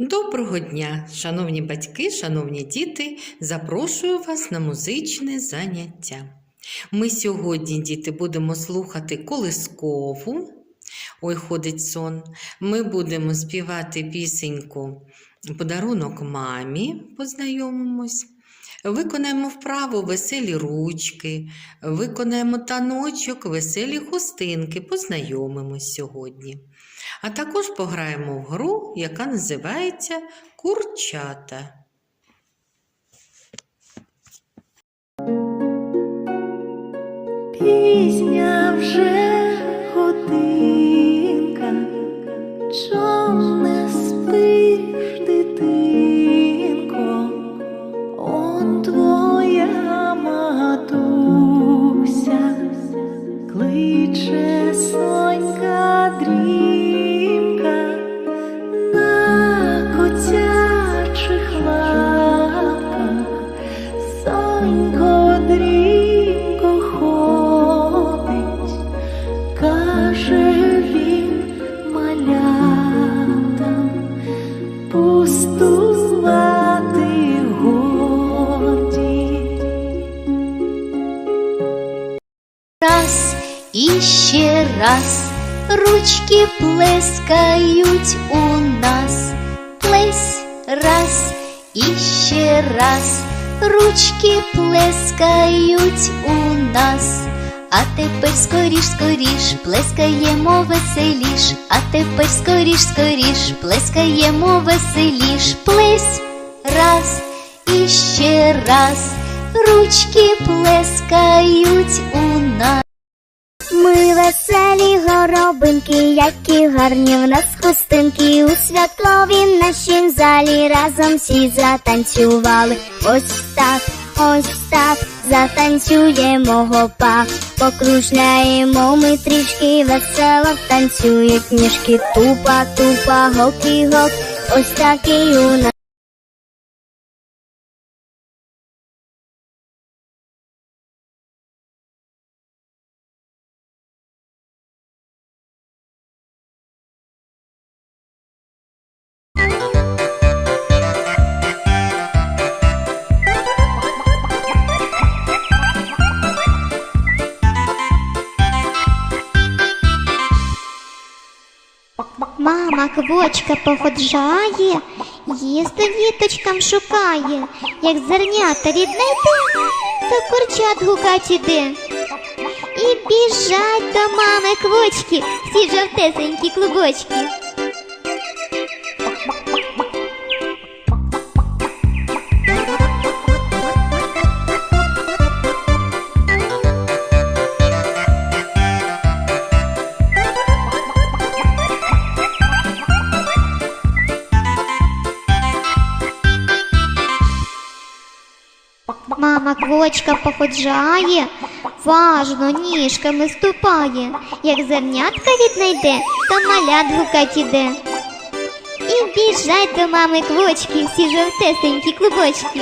Доброго дня, шановні батьки, шановні діти, запрошую вас на музичне заняття. Ми сьогодні, діти, будемо слухати колискову. Ой, ходить сон. Ми будемо співати пісеньку Подарунок мамі, познайомимось. Виконаємо вправу веселі ручки, виконаємо таночок, веселі хустинки, познайомимось сьогодні. А також пограємо в гру, яка називається Курчата. Пісня вже 多 Раз і ще раз ручки плескають у нас. Плесь раз і ще раз ручки плескають у нас. А тепер скоріш, скоріш, плескаємо веселіш, а тепер скоріш, скоріш, плескаємо веселіш. Плесь раз і ще раз ручки плескають у нас. Ми веселі горобинки, які гарні в нас хустинки. У святловім нашім залі разом всі затанцювали. Ось так, ось так, затанцюємо гопак, покружляємо ми трішки весело танцюють ніжки, тупа, тупа, гоки, гоп, ось такий у нас. Мама квочка походжає, їсти діточкам шукає, як зернята ріднете, то курчат гукать іде. І біжать до мами квочки, всі жовтесенькі клубочки. Мама квочка походжає, важно ніжками ступає, як зернятка віднайде, то малят гукать іде. І біжать до мами квочки, всі жовтесенькі клубочки.